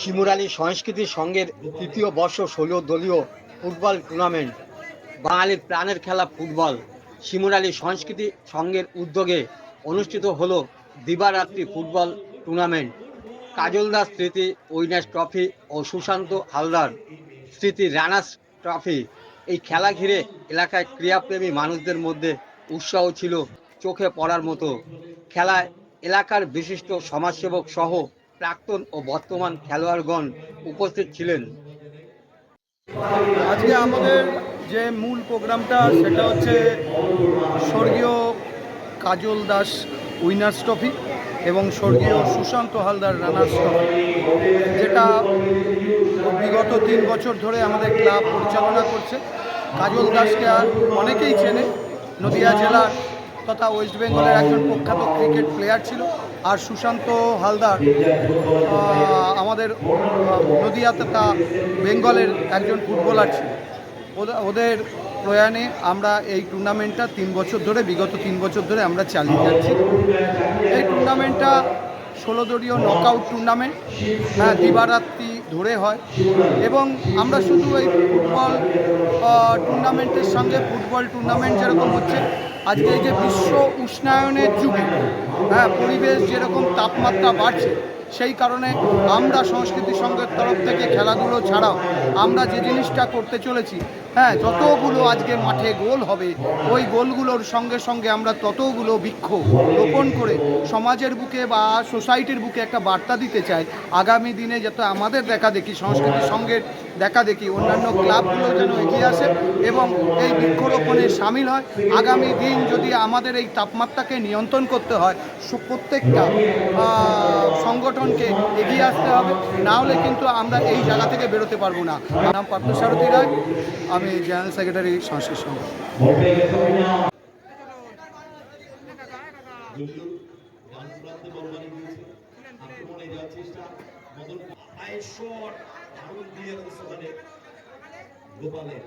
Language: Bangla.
শিমুরালী সংস্কৃতি সংঘের তৃতীয় বর্ষ ষোলো দলীয় ফুটবল টুর্নামেন্ট বাঙালির প্রাণের খেলা ফুটবল। শিমুরালী সংস্কৃতি সংঘের উদ্যোগে অনুষ্ঠিত হলো দিবারাত্রি ফুটবল টুর্নামেন্ট কাজল দাস স্মৃতি, উইনার্স ট্রফি ও সুশান্ত হালদার স্মৃতি রানার্স ট্রফি। এই খেলা ঘিরে এলাকায় ক্রীড়াপ্রেমী মানুষদের মধ্যে উৎসাহ ছিল চোখে পড়ার মতো। খেলায় এলাকার বিশিষ্ট সমাজসেবক সহ প্রাক্তন ও বর্তমান খেলোয়াড়গণ উপস্থিত ছিলেন। আজকে আমাদের যে মূল প্রোগ্রামটা, সেটা হচ্ছে স্বর্গীয় কাজল দাস উইনার্স ট্রফি এবং স্বর্গীয় সুশান্ত হালদার রানার্স ট্রফি, যেটা বিগত তিন বছর ধরে আমাদের ক্লাব পরিচালনা করছে। কাজল দাসকে আর অনেকেই চেনে, নদিয়া জেলার তথা ওয়েস্ট বেঙ্গলের একজন প্রখ্যাত ক্রিকেট প্লেয়ার ছিল। আর সুশান্ত হালদার আমাদের নদীয়াতে তা বেঙ্গলের একজন ফুটবলার ছিল। ওদে- ওদের প্রয়াণে আমরা এই টুর্নামেন্টটা তিন বছর ধরে, বিগত তিন বছর ধরে আমরা চালিয়ে যাচ্ছি। এই টুর্নামেন্টটা ষোলো দলীয় নকআউট টুর্নামেন্ট হ্যাঁ দিবারাত্রি ধরে হয়। এবং আমরা শুধু এই ফুটবল টুর্নামেন্টের সঙ্গে ফুটবল টুর্নামেন্ট যেরকম হচ্ছে, আজকে এই যে বিশ্ব উষ্ণায়নের যুগে হ্যাঁ পরিবেশ যেরকম তাপমাত্রা বাড়ছে সেই কারণে আমরা সংস্কৃতি সংঘের তরফ থেকে খেলাধুলো ছাড়াও আমরা যে জিনিসটা করতে চলেছি হ্যাঁ যতগুলো আজকে মাঠে গোল হবে, ওই গোলগুলোর সঙ্গে সঙ্গে আমরা ততগুলো বৃক্ষ রোপণ করে সমাজের বুকে বা সোসাইটির বুকে একটা বার্তা দিতে চাই। আগামী দিনে যাতে আমাদের দেখা দেখি সংস্কৃতি সংঘের দেখা দেখি অন্যান্য ক্লাবগুলো যেন এগিয়ে আসে এবং এই বৃক্ষরোপণে সামিল হয়। আগামী দিন যদি আমাদের এই তাপমাত্রাকে নিয়ন্ত্রণ করতে হয় প্রত্যেকটা সংগঠনকে এগিয়ে আসতে হবে। না হলে কিন্তু আমরা এই জায়গা থেকে বেরোতে পারব না। নাম পার্থসারথী রায়। আমি জেনারেল সেক্রেটারি সংস্কৃতি সংঘ। পায়ের আয়েশ্বর ধারণ দিয়ে সেখানে গোপালের।